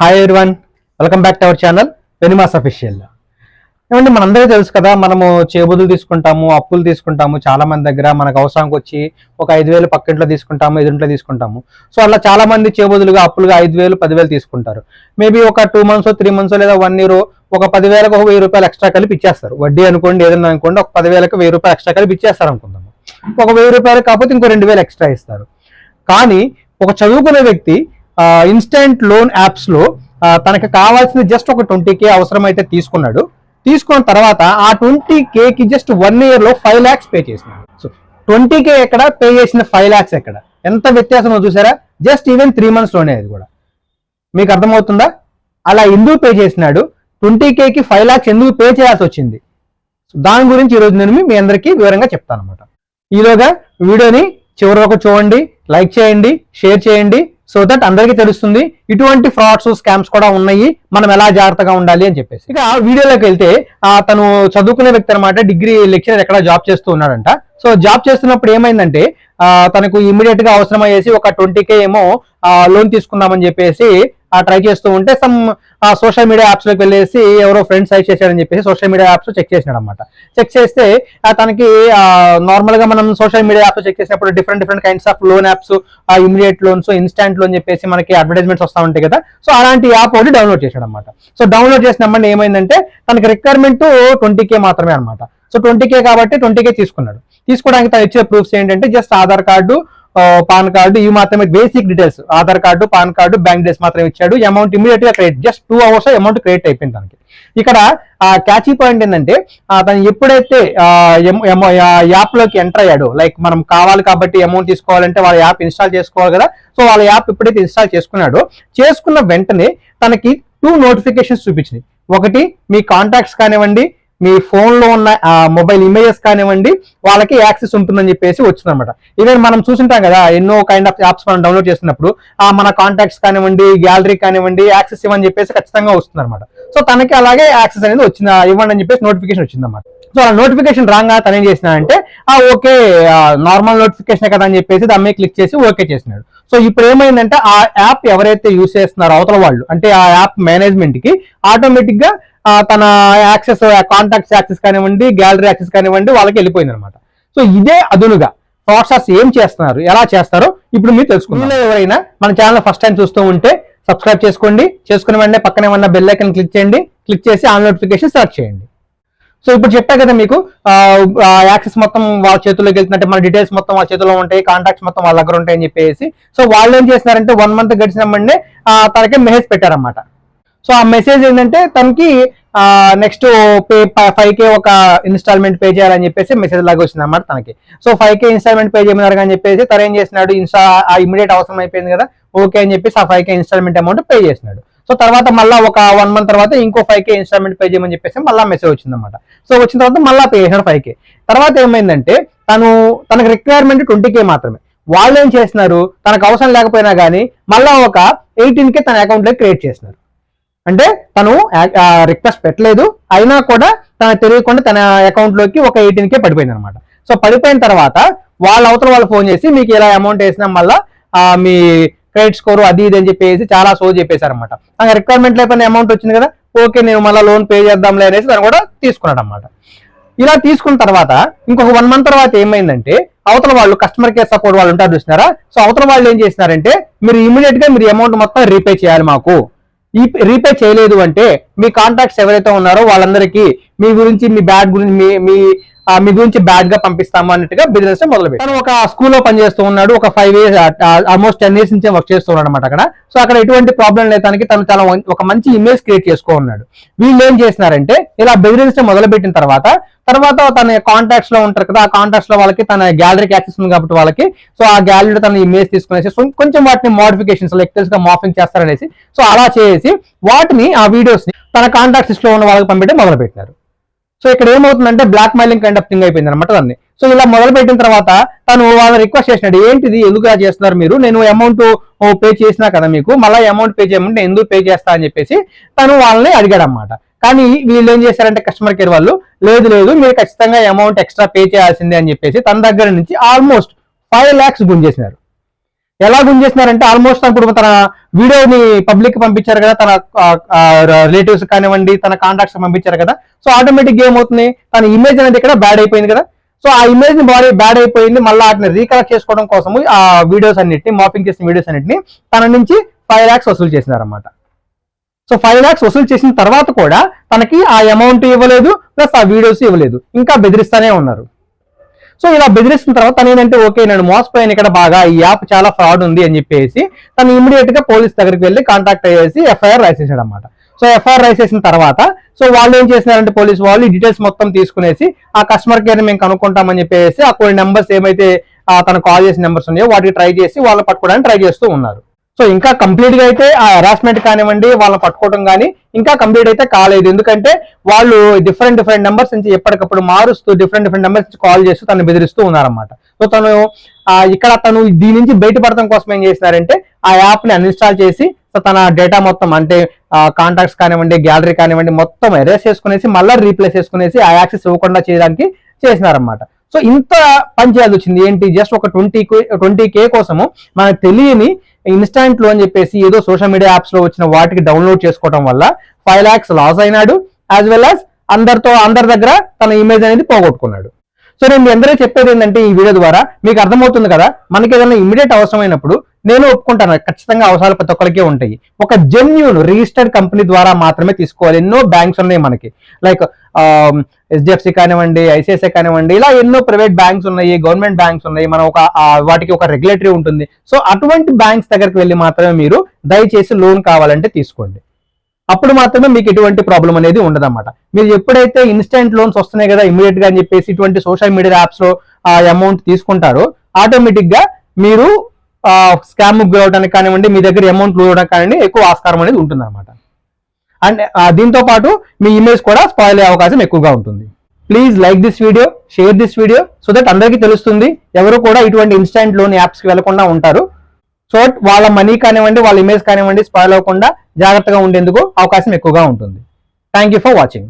Hi everyone welcome back to our channel వెనిమాస్ official ఏమంటే మనందరికీ తెలుసు కదా మనము చేబుదులు తీసుకుంటాము అప్పులు తీసుకుంటాము చాలా మంది దగ్గర మనకు అవసరానికి వచ్చి ఒక ఐదు వేలు పక్కింట్లో తీసుకుంటాము ఎదురింట్లో తీసుకుంటాము. సో అలా చాలా మంది చేబుదులుగా అప్పులుగా ఐదు వేలు పదివేలు తీసుకుంటారు. మేబీ ఒక టూ మంత్స్ త్రీ మంత్స్ లేదా వన్ ఇయర్ ఒక పదివేలకు ఒక వెయ్యి రూపాయలు ఎక్స్ట్రా కలిపి ఇచ్చేస్తారు. వడ్డీ అనుకోండి ఏదైనా అనుకోండి ఒక పదివేలకు వెయ్యి రూపాయలు ఎక్స్ట్రా కలిపి ఇచ్చేస్తారు అనుకుందాము. ఒక వెయ్యి రూపాయలు కాకపోతే ఇంకో రెండు వేలు ఎక్స్ట్రా ఇస్తారు. కానీ ఒక చదువుకునే వ్యక్తి ఇన్స్టెంట్ లోన్ యాప్స్లో ఆ, కావాల్సింది జస్ట్ ఒక ట్వంటీ కే అవసరమైతే తీసుకున్నాడు. తీసుకున్న తర్వాత ఆ ట్వంటీ కి జస్ట్ వన్ ఇయర్లో ఫైవ్ లాక్స్ పే చేసినాడు. సో ట్వంటీ కే ఎక్కడ? పే చేసిన ఫైవ్ లాక్స్ ఎక్కడ? ఎంత వ్యత్యాసమో చూసారా? జస్ట్ ఈవెన్ త్రీ మంత్స్లోనే అది కూడా. మీకు అర్థమవుతుందా? అలా ఎందుకు పే చేసినాడు? ట్వంటీ కి ఫైవ్ లాక్స్ ఎందుకు పే చేయాల్సి వచ్చింది? సో దాని గురించి ఈరోజు నేను మీ అందరికీ వివరంగా చెప్తాను అనమాట ఈలోగా వీడియోని చివరి వరకు చూడండి లైక్ చేయండి షేర్ చేయండి సో దట్ అందరికీ తెలుస్తుంది. ఇటువంటి ఫ్రాడ్స్ స్కామ్స్ కూడా ఉన్నాయి. మనం ఎలా జాగ్రత్తగా ఉండాలి అని చెప్పేసి. ఇక వీడియోలోకి వెళ్తే తను చదువుకునే వ్యక్తి అనమాట డిగ్రీ లెక్చరర్ ఎక్కడ జాబ్ చేస్తూ ఉన్నాడంట. సో జాబ్ చేస్తున్నప్పుడు ఏమైందంటే తనకు ఇమీడియట్గా అవసరం అయ్యేసి ఒక ట్వంటీ కే ఏమో లోన్ తీసుకుందామని చెప్పేసి ట్రై చేస్తూ ఉంటే సమ్ సోషల్ మీడియా యాప్స్లోకి వెళ్ళేసి ఎవరో ఫ్రెండ్స్ సైజ్ చేశారని చెప్పేసి సోషల్ మీడియా యాప్స్ చెక్ చేసినాడు అనమాట చెక్ చేస్తే తనకి నార్మల్గా మనం సోషల్ మీడియా యాప్స్ చెక్ చేసినప్పుడు different different kinds of loan apps immediate loans instant loan చెప్పేసి మనకి అడ్వర్టైజ్మెంట్స్ వస్తా ఉంటాయి కదా. సో అలాంటి యాప్ ఒకటి డౌన్లోడ్ చేశాడు అనమాట సో డౌన్లోడ్ చేసినప్పుడు ఏమైందంటే తనకి రిక్వైర్మెంట్ ట్వంటీ కే మాత్రమే అనమాట సో ట్వంటీ కే కాబట్టి ట్వంటీ కే తీసుకున్నాడు. తీసుకోవడానికి తను ఇచ్చే ప్రూఫ్స్ ఏంటంటే just Aadhaar card PAN card ఇవి మాత్రమే basic details Aadhaar card PAN card bank details మాత్రమే ఇచ్చాడు. అమౌంట్ ఇమీడియట్గా credit just two hours amount credit అయిపోయింది తనకి ఇక్కడ ఆ క్యాచీ పాయింట్ ఏంటంటే తను ఎప్పుడైతే యాప్లోకి ఎంటర్ అయ్యాడు లైక్ మనం కావాలి కాబట్టి అమౌంట్ తీసుకోవాలంటే వాళ్ళ యాప్ ఇన్స్టాల్ చేసుకోవాలి కదా సో వాళ్ళ యాప్ ఎప్పుడైతే ఇన్స్టాల్ చేసుకున్నాడో చేసుకున్న వెంటనే తనకి టూ నోటిఫికేషన్స్ చూపించింది. ఒకటి మీ కాంటాక్ట్స్ కానివ్వండి మీ ఫోన్లో ఉన్న మొబైల్ ఇమేజెస్ కానివ్వండి వాళ్ళకి యాక్సెస్ ఉంటుందని చెప్పేసి వచ్చిందనమాట ఈవెన్ మనం చూసింటాం కదా ఎన్నో కైండ్ ఆఫ్ యాప్స్ మనం డౌన్లోడ్ చేసినప్పుడు ఆ మన కాంటాక్ట్స్ కానివ్వండి గ్యాలరీ కానివ్వండి యాక్సెస్ ఇవ్వని చెప్పేసి ఖచ్చితంగా వస్తుంది అనమాట సో తనకి అలాగే యాక్సెస్ అనేది వచ్చింది ఇవ్వండి అని చెప్పేసి నోటిఫికేషన్ వచ్చిందన్నమాట. సో ఆ నోటిఫికేషన్ రాగా తను ఏం చేసినాడంటే ఆ ఓకే నార్మల్ నోటిఫికేషన్ కదా అని చెప్పేసి దాని మీద క్లిక్ చేసి ఓకే చేసినాడు. సో ఇప్పుడు ఏమైందంటే ఆ యాప్ ఎవరైతే యూస్ చేస్తున్నారో అవతల వాళ్ళు అంటే ఆ యాప్ మేనేజ్మెంట్కి ఆటోమేటిక్గా తన యాక్సెస్ కాంటాక్ట్స్ యాక్సెస్ కానివ్వండి గ్యాలరీ యాక్సెస్ కానివ్వండి వాళ్ళకి వెళ్ళిపోయింది అనమాట సో ఇదే అదునుగా ప్రాసెస్ ఏం చేస్తున్నారు ఎలా చేస్తారో ఇప్పుడు మీరు తెలుసుకుందాం. ఎవరైనా మన ఛానల్ ఫస్ట్ టైం చూస్తూ ఉంటే సబ్స్క్రైబ్ చేసుకోండి చేసుకున్న వెంటనే పక్కనే ఉన్న బెల్ ఐకన్ క్లిక్ చేయండి క్లిక్ చేసి ఆన్ నోటిఫికేషన్ సెర్చ్ చేయండి. సో ఇప్పుడు చెప్పా కదా మీకు యాక్సెస్ మొత్తం వాళ్ళ చేతుల్లోకి వెళ్తున్నట్టే మన డీటెయిల్స్ మొత్తం వాళ్ళ చేతిలో ఉంటాయి కాంటాక్ట్స్ మొత్తం వాళ్ళ దగ్గర ఉంటాయని చెప్పేసి. సో వాళ్ళు ఏం చేస్తున్నారంటే వన్ మంత్ గడిచిన వెంటనే ఆ, తనకి మెసేజ్ పెట్టారన్నమాట. సో ఆ మెసేజ్ ఏంటంటే తనకి నెక్స్ట్ పే ఫైవ్ కే ఒక ఇన్స్టాల్మెంట్ పే చేయాలని చెప్పేసి మెసేజ్ లాగా వచ్చింది అనమాట తనకి. So five K installment pay చేయమన్నారు అని చెప్పేసి తను ఏం చేసినాడు ఇన్స్టా ఆ ఇమీడియట్ అవసరం అయిపోయింది కదా ఓకే అని చెప్పేసి ఆ five K installment amount pay చేసినాడు సో తర్వాత మళ్ళీ ఒక వన్ మంత్ తర్వాత ఇంకో ఫైవ్ కే ఇన్స్టాల్మెంట్ పే చేయమని చెప్పేసి మళ్ళీ మెసేజ్ వచ్చింది అనమాట సో వచ్చిన తర్వాత మళ్ళీ పే చేసినాడు ఫైవ్ కే తర్వాత ఏమైందంటే తను తనకు రిక్వైర్మెంట్ ట్వంటీ కే మాత్రమే. వాళ్ళు ఏం చేసినారు తనకు అవసరం లేకపోయినా కానీ మళ్ళీ ఒక ఎయిటీన్ కే తన అకౌంట్లో క్రియేట్ చేసినారు అంటే తను రిక్వెస్ట్ పెట్టలేదు. అయినా కూడా తన తెలియకుండా తన అకౌంట్లోకి ఒక ఎయిటీన్ కే పడిపోయింది అనమాట సో పడిపోయిన తర్వాత వాళ్ళ అవతల వాళ్ళు ఫోన్ చేసి మీకు ఇలా అమౌంట్ వేసినా మళ్ళా మీ క్రెడిట్ స్కోర్ అది ఇది అని చెప్పేసి చాలా సో చెప్పేశారు అనమాట రిక్వైర్మెంట్ లేకపోయినా అమౌంట్ వచ్చింది కదా ఓకే నేను మళ్ళీ లోన్ పే చేద్దాంలే అనేసి తను కూడా తీసుకున్నాడు అనమాట ఇలా తీసుకున్న తర్వాత ఇంకొక వన్ మంత్ తర్వాత ఏమైందంటే అవతల వాళ్ళు కస్టమర్ కేర్ సపోర్ట్ వాళ్ళు ఉంటారు చూసినారా? సో అవతల వాళ్ళు ఏం చేసినారంటే మీరు ఇమీడియట్గా మీరు అమౌంట్ మొత్తం రీపే చేయాలి మాకు. రీపే చేయలేదు అంటే మీ కాంటాక్ట్స్ ఎవరైతే ఉన్నారో వాళ్ళందరికీ మీ గురించి మీ బ్యాడ్ గురించి మీ మీ మీ గురించి బ్యాడ్గా పంపిస్తాము అన్నట్టుగా బిజినెస్ మొదలు తను ఒక స్కూల్లో పనిచేస్తూ ఉన్నాడు ఒక five years almost ten years నుంచి వర్క్ చేస్తూ ఉన్నాడు అనమాట అక్కడ. సో అక్కడ ఎటువంటి ప్రాబ్లం లేదానికి తను చాలా ఒక మంచి ఇమేజ్ క్రియేట్ చేసుకో ఉన్నాడు. వీళ్ళు ఏం చేసినారంటే ఇలా బిజినెస్ మొదలు పెట్టిన తర్వాత తర్వాత తన కాంటాక్ట్స్లో ఉంటారు కదా ఆ కాంటాక్ట్స్లో వాళ్ళకి తన గ్యాలరీకి యాక్సెస్ ఉంది కాబట్టి వాళ్ళకి సో ఆ గ్యాలరీలో తన ఇమేజ్ తీసుకునేసి కొంచెం వాటిని మోడిఫికేషన్స్ లెక్చర్స్గా మాఫింగ్ చేస్తారనేసి. సో అలా చేసి వాటిని ఆ వీడియోస్ని తన కాంటాక్ట్స్లో ఉన్న వాళ్ళకి పంపించడం మొదలు పెట్టినారు సో ఇక్కడ ఏమవుతుందంటే blackmailing kind of thing అయిపోయింది అనమాట దాన్ని. సో ఇలా మొదలు పెట్టిన తర్వాత తను వాళ్ళని రిక్వెస్ట్ చేసినాడు. ఏంటిది? ఎందుకు ఇలా చేస్తున్నారు మీరు? నేను అమౌంట్ పే చేసినా కదా మీకు. మళ్ళీ అమౌంట్ పే చేయమంటే నేను ఎందుకు పే చేస్తా అని చెప్పేసి తను వాళ్ళని అడిగాడు అనమాట కానీ వీళ్ళు ఏం చేశారంటే కస్టమర్ కేర్ వాళ్ళు లేదు లేదు మీరు ఖచ్చితంగా అమౌంట్ ఎక్స్ట్రా పే చేయాల్సిందే అని చెప్పేసి తన దగ్గర నుంచి ఆల్మోస్ట్ ఫైవ్ ల్యాక్స్ గుంజేసినారు. ఎలా గుంజేస్తున్నారంటే ఆల్మోస్ట్ ఇప్పుడు తన వీడియోని పబ్లిక్ పంపించారు కదా తన రిలేటివ్స్ కానివ్వండి తన కాంటాక్ట్స్ పంపించారు కదా. సో ఆటోమేటిక్ గేమ్ ఏమవుతుంది తన ఇమేజ్ అనేది ఇక్కడ బ్యాడ్ అయిపోయింది కదా. సో ఆ ఇమేజ్ని బాడీ బ్యాడ్ అయిపోయింది మళ్ళీ వాటిని రీకలెక్ట్ చేసుకోవడం కోసం ఆ వీడియోస్ అన్నిటిని మాపింగ్ చేసిన వీడియోస్ అన్నిటిని తన నుంచి ఫైవ్ లాక్స్ వసూలు చేసినారన్నమాట. సో ఫైవ్ లాక్స్ వసూలు చేసిన తర్వాత కూడా తనకి ఆ అమౌంట్ ఇవ్వలేదు ప్లస్ ఆ వీడియోస్ ఇవ్వలేదు ఇంకా బెదిరిస్తానే ఉన్నారు. సో ఇలా బెదిరిస్తున్న తర్వాత తను ఏంటంటే ఓకే నేను మోసపోయాను ఇక్కడ బాగా ఈ యాప్ చాలా ఫ్రాడ్ ఉంది అని చెప్పేసి తను ఇమీడియట్గా పోలీస్ దగ్గరికి వెళ్ళి కాంటాక్ట్ అయ్యేసి ఎఫ్ఐఆర్ రాసేసాడు అనమాట సో ఎఫ్ఐఆర్ రాసేసిన తర్వాత సో వాళ్ళు ఏం చేసినారంటే పోలీస్ వాళ్ళు ఈ డీటెయిల్స్ మొత్తం తీసుకునేసి ఆ కస్టమర్ కేర్ మేము కనుక్కుంటామని చెప్పేసి ఆ కొన్ని నెంబర్స్ ఏమైతే తను కాల్ చేసిన నెంబర్స్ ఉన్నాయో వాటికి ట్రై చేసి వాళ్ళు పట్టుకోవడానికి ట్రై చేస్తూ ఉన్నారు. సో ఇంకా కంప్లీట్గా అయితే ఆ హెరాస్మెంట్ కానివ్వండి వాళ్ళని పట్టుకోవడం కానీ ఇంకా కంప్లీట్ అయితే కాలేదు. ఎందుకంటే వాళ్ళు డిఫరెంట్ డిఫరెంట్ నెంబర్స్ నుంచి ఎప్పటికప్పుడు మారుస్తూ డిఫరెంట్ డిఫరెంట్ నెంబర్స్ నుంచి కాల్ చేస్తూ తను బెదిరిస్తూ ఉన్నారన్నమాట. సో తను ఇక్కడ తను దీని నుంచి బయటపడటం కోసం ఏం చేసినారంటే ఆ యాప్ని అన్ఇన్స్టాల్ చేసి సో తన డేటా మొత్తం అంటే కాంటాక్ట్స్ కానివ్వండి గ్యాలరీ కానివ్వండి మొత్తం ఎరేస్ చేసుకునేసి మళ్ళీ రీప్లేస్ చేసుకునేసి ఆ యాక్సెస్ ఇవ్వకుండా చేయడానికి చేసినారన్నమాట. సో ఇంత పని చేయాల్సి వచ్చింది. ఏంటి? జస్ట్ ఒక ట్వంటీ ట్వంటీ కే కోసము మనకు తెలియని ఇన్స్టాంట్లో అని చెప్పేసి ఏదో సోషల్ మీడియా యాప్స్లో వచ్చిన వాటికి డౌన్లోడ్ చేసుకోవడం వల్ల ఫైవ్ లాక్స్ లాస్ అయినాడు యాజ్ వెల్ యాజ్ అందరితో అందరి దగ్గర తన ఇమేజ్ అనేది పోగొట్టుకున్నాడు. సో నేను మీ అందరూ చెప్పేది ఏంటంటే ఈ వీడియో ద్వారా మీకు అర్థమవుతుంది కదా మనకి ఏదైనా ఇమీడియట్ అవసరమైనప్పుడు నేను ఒప్పుకుంటాను ఖచ్చితంగా అవసరాలు ప్రతి ఒక్కరికే ఉంటాయి. ఒక జెన్యున్ రిజిస్టర్డ్ కంపెనీ ద్వారా మాత్రమే తీసుకోవాలి. ఎన్నో బ్యాంక్స్ ఉన్నాయి మనకి. లైక్ um, హెచ్డిఎఫ్సి కానివ్వండి ఐసిఐసిఐ కానివ్వండి ఇలా ఎన్నో ప్రైవేట్ బ్యాంక్స్ ఉన్నాయి గవర్నమెంట్ బ్యాంక్స్ ఉన్నాయి. మనం ఒక వాటికి ఒక రెగ్యులేటరీ ఉంటుంది. సో అటువంటి బ్యాంక్స్ దగ్గరికి వెళ్ళి మాత్రమే మీరు దయచేసి లోన్ కావాలంటే తీసుకోండి. అప్పుడు మాత్రమే మీకు ఎటువంటి ప్రాబ్లం అనేది ఉండదన్నమాట. మీరు ఎప్పుడైతే ఇన్స్టెంట్ లోన్స్ వస్తున్నాయి కదా ఇమీడియట్గా అని చెప్పేసి ఇటువంటి సోషల్ మీడియా యాప్స్లో ఆ అమౌంట్ తీసుకుంటారో ఆటోమేటిక్గా మీరు స్కామ్ గురవడానికి కానివ్వండి మీ దగ్గర అమౌంట్ లూడడానికి కానివ్వండి ఎక్కువ ఆస్కారం అనేది ఉంటుంది అనమాట అండ్ దీంతో పాటు మీ ఇమేజ్ కూడా స్పాయిల్ అయ్యే అవకాశం ఎక్కువగా ఉంటుంది. Please like this video share this video so that అందరికీ తెలుస్తుంది. ఎవరు కూడా ఇటువంటి ఇన్స్టెంట్ లోన్ యాప్స్కి వెళ్ళకుండా ఉంటారు. సో వాళ్ళ మనీ కానివ్వండి వాళ్ళ ఇమేజ్ కానివ్వండి స్పాయిల్ అవ్వకుండా జాగ్రత్తగా ఉండేందుకు అవకాశం ఎక్కువగా ఉంటుంది. Thank you for watching